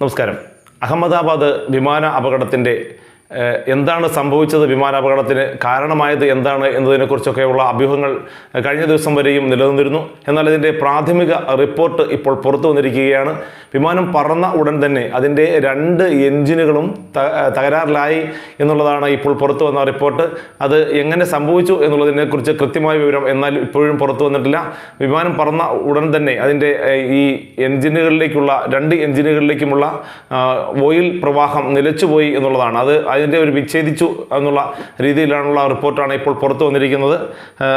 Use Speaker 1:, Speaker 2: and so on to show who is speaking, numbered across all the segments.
Speaker 1: നമസ്കാരം. അഹമ്മദാബാദ് വിമാന അപകടത്തിന്റെ എന്താണ് സംഭവിച്ചത് വിമാനാപകടത്തിന് കാരണമായത് എന്താണ് എന്നതിനെക്കുറിച്ചൊക്കെയുള്ള അഭ്യൂഹങ്ങൾ കഴിഞ്ഞ ദിവസം വരെയും നിലനിന്നിരുന്നു. എന്നാൽ ഇതിന്റെ പ്രാഥമിക റിപ്പോർട്ട് ഇപ്പോൾ പുറത്തു വന്നിരിക്കുകയാണ്. വിമാനം പറന്ന ഉടൻ തന്നെ അതിന്റെ രണ്ട് എൻജിനുകളും തകരാറിലായി എന്നുള്ളതാണ് ഇപ്പോൾ പുറത്തു വന്ന റിപ്പോർട്ട്. അത് എങ്ങനെ സംഭവിച്ചു എന്നുള്ളതിനെക്കുറിച്ച് കൃത്യമായ വിവരം എന്നാൽ ഇപ്പോഴും പുറത്തു വന്നിട്ടില്ല. വിമാനം പറന്ന ഉടൻ തന്നെ അതിന്റെ ഈ എൻജിനുകളിലേക്കുള്ള രണ്ട് എൻജിനുകളിലേക്കുമുള്ള ഓയിൽ പ്രവാഹം നിലച്ചുപോയി എന്നുള്ളതാണ്. അത് അതിന്റെ ഒരു വിച്ഛേദിച്ചു എന്നുള്ള രീതിയിലാണുള്ള റിപ്പോർട്ടാണ് ഇപ്പോൾ പുറത്തു വന്നിരിക്കുന്നത്.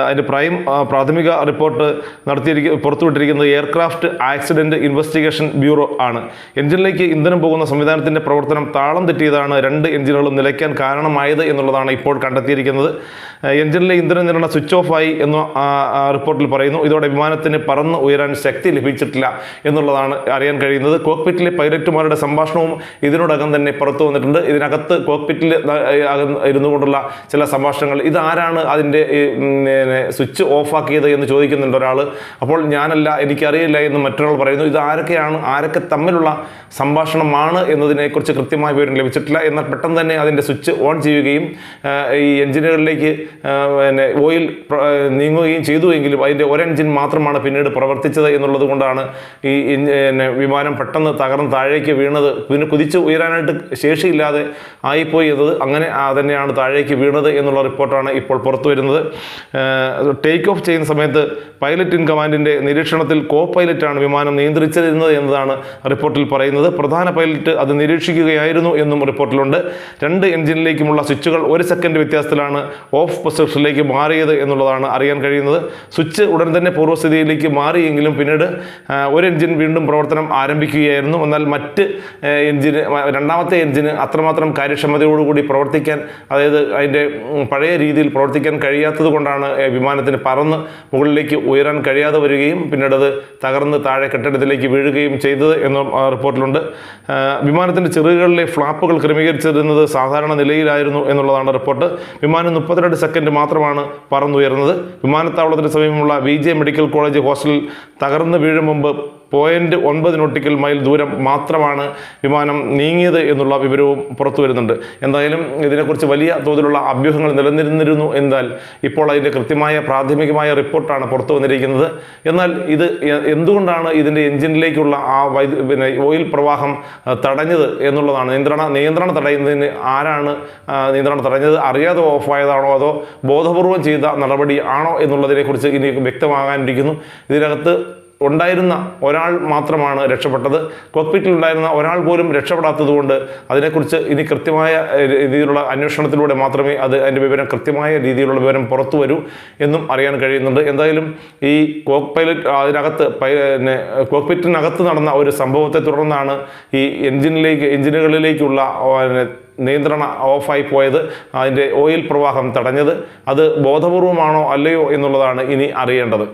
Speaker 1: അതിന്റെ പ്രൈം പ്രാഥമിക റിപ്പോർട്ട് നടത്തിയിരിക്ക പുറത്തുവിട്ടിരിക്കുന്നത് എയർക്രാഫ്റ്റ് ആക്സിഡന്റ് ഇൻവെസ്റ്റിഗേഷൻ ബ്യൂറോ ആണ്. എഞ്ചിനിലേക്ക് ഇന്ധനം പോകുന്ന സംവിധാനത്തിന്റെ പ്രവർത്തനം താളം തെറ്റിയതാണ് രണ്ട് എഞ്ചിനുകളും നിലയ്ക്കാൻ കാരണമായത് എന്നുള്ളതാണ് ഇപ്പോൾ കണ്ടെത്തിയിരിക്കുന്നത്. എഞ്ചിനിലെ ഇന്ധന നിരണ സ്വിച്ച് ഓഫ് ആയി എന്ന് റിപ്പോർട്ടിൽ പറയുന്നു. ഇതോടെ വിമാനത്തിന് പറന്ന് ഉയരാൻ ശക്തി ലഭിച്ചിട്ടില്ല എന്നുള്ളതാണ് അറിയാൻ കഴിയുന്നത്. കോക്പിറ്റിലെ പൈലറ്റുമാരുടെ സംഭാഷണവും ഇതിനോടകം തന്നെ പുറത്തു വന്നിട്ടുണ്ട്. ഇതിനകത്ത് കോക്പിറ്റിൽ ഇരുന്നു കൊണ്ടുള്ള ചില സംഭാഷണങ്ങൾ. ഇതാരാണ് അതിന്റെ സ്വിച്ച് ഓഫ് ആക്കിയത് എന്ന് ചോദിക്കുന്നുണ്ട് ഒരാൾ അപ്പോൾ ഞാനല്ല എനിക്കറിയില്ല എന്ന് മറ്റൊരാൾ പറയുന്നു. ഇത് ആരൊക്കെയാണ് ആരൊക്കെ തമ്മിലുള്ള സംഭാഷണമാണ് എന്നതിനെക്കുറിച്ച് കൃത്യമായ വിവരം ലഭിച്ചിട്ടില്ല. എന്നാൽ പെട്ടെന്ന് തന്നെ അതിന്റെ സ്വിച്ച് ഓൺ ചെയ്യുകയും ഈ എഞ്ചിനുകളിലേക്ക് പിന്നെ ഓയിൽ നീങ്ങുകയും ചെയ്തു എങ്കിലും അതിന്റെ ഒരു മാത്രമാണ് പിന്നീട് പ്രവർത്തിച്ചത് എന്നുള്ളത് കൊണ്ടാണ് ഈ വിമാനം പെട്ടെന്ന് തകർന്ന് താഴേക്ക് വീണത്. പിന്നെ കുതിച്ച് ഉയരാനായിട്ട് ശേഷിയില്ലാതെ ആയിപ്പോയി. എന്നത് അങ്ങനെ തന്നെയാണ് താഴേക്ക് വീണത് എന്നുള്ള റിപ്പോർട്ടാണ് ഇപ്പോൾ പുറത്തു വരുന്നത്. ടേക്ക് ഓഫ് ചെയ്യുന്ന സമയത്ത് പൈലറ്റ് ഇൻ കമാൻഡിന്റെ നിരീക്ഷണത്തിൽ കോ പൈലറ്റാണ് വിമാനം നിയന്ത്രിച്ചിരുന്നത് എന്നതാണ് റിപ്പോർട്ടിൽ പറയുന്നത്. പ്രധാന പൈലറ്റ് അത് നിരീക്ഷിക്കുകയായിരുന്നു എന്നും റിപ്പോർട്ടിലുണ്ട്. രണ്ട് എഞ്ചിനിലേക്കുമുള്ള സ്വിച്ചുകൾ ഒരു സെക്കൻഡ് വ്യത്യാസത്തിലാണ് ഓഫ് പൊസിഷനിലേക്ക് മാറിയത് എന്നുള്ളതാണ് അറിയാൻ കഴിയുന്നത്. സ്വിച്ച് ഉടൻ തന്നെ പൂർവസ്ഥിതിയിലേക്ക് മാറിയെങ്കിലും പിന്നീട് ഒരു എഞ്ചിൻ വീണ്ടും പ്രവർത്തനം ആരംഭിക്കുകയായിരുന്നു. എന്നാൽ മറ്റ് എഞ്ചിന് രണ്ടാമത്തെ എഞ്ചിന് അത്രമാത്രം കാര്യക്ഷമതയോടുകൂടി പ്രവർത്തിക്കാൻ അതായത് അതിന്റെ പഴയ രീതിയിൽ പ്രവർത്തിക്കാൻ കഴിയാത്തത് കൊണ്ടാണ് വിമാനത്തിന് പറന്ന് മുകളിലേക്ക് ഉയരാൻ കഴിയാതെ വരികയും പിന്നീട് അത് തകർന്ന് താഴെ കെട്ടിടത്തിലേക്ക് വീഴുകയും ചെയ്തത് എന്നും റിപ്പോർട്ടിലുണ്ട്. വിമാനത്തിന്റെ ചെറുകളിലെ ഫ്ലാപ്പുകൾ ക്രമീകരിച്ചിരുന്നത് സാധാരണ നിലയിലായിരുന്നു എന്നുള്ളതാണ് റിപ്പോർട്ട്. വിമാനം മുപ്പത്തിരണ്ട് സെക്കൻഡ് മാത്രമാണ് പറന്നുയർന്നത്. വിമാനത്താവളത്തിന് സമീപമുള്ള വി മെഡിക്കൽ കോളേജ് ഹോസ്റ്റലിൽ തകർന്ന് വീഴും മുമ്പ് പോയിന്റ് ഒൻപത് നോട്ടിക്കൽ മൈൽ ദൂരം മാത്രമാണ് വിമാനം നീങ്ങിയത് എന്നുള്ള വിവരവും പുറത്തു വരുന്നുണ്ട്. എന്തായാലും ഇതിനെക്കുറിച്ച് വലിയ തോതിലുള്ള അഭ്യൂഹങ്ങൾ നിലനിന്നിരുന്നു എന്നാൽ ഇപ്പോൾ അതിന്റെ കൃത്യമായ പ്രാഥമികമായ റിപ്പോർട്ടാണ് പുറത്തു വന്നിരിക്കുന്നത്. എന്നാൽ ഇത് എന്തുകൊണ്ടാണ് ഇതിന്റെ എഞ്ചിനിലേക്കുള്ള ആ വൈദ്യു പിന്നെ ഓയിൽ പ്രവാഹം തടഞ്ഞത് എന്നുള്ളതാണ്. നിയന്ത്രണ നിയന്ത്രണം തടയുന്നതിന് ആരാണ് നിയന്ത്രണം തടഞ്ഞത്? അറിയാതെ ഓഫായതാണോ അതോ ബോധപൂർവം ചെയ്ത നടപടി ആണോ എന്നുള്ളതിനെക്കുറിച്ച് ഇനി വ്യക്തമാകാനിരിക്കുന്നു. ഇതിനകത്ത് ഉണ്ടായിരുന്ന ഒരാൾ മാത്രമാണ് രക്ഷപ്പെട്ടത്. കോക്പിറ്റിൽ ഉണ്ടായിരുന്ന ഒരാൾ പോലും രക്ഷപ്പെടാത്തതുകൊണ്ട് അതിനെക്കുറിച്ച് ഇനി കൃത്യമായ രീതിയിലുള്ള അന്വേഷണത്തിലൂടെ മാത്രമേ അത് അതിന്റെ വിവരം കൃത്യമായ രീതിയിലുള്ള വിവരം പുറത്തു വരൂ എന്നും അറിയാൻ കഴിയുന്നുണ്ട്. എന്തായാലും ഈ കോക്ക് പൈലറ്റ് അതിനകത്ത് പിന്നെ കോക്പിറ്റിനകത്ത് നടന്ന ഒരു സംഭവത്തെ തുടർന്നാണ് ഈ എഞ്ചിനിലേക്ക് പിന്നെ നിയന്ത്രണ ഓഫായി പോയത്. അതിന്റെ ഓയിൽ പ്രവാഹം തടഞ്ഞത്. അത് ബോധപൂർവമാണോ അല്ലയോ എന്നുള്ളതാണ് ഇനി അറിയേണ്ടത്.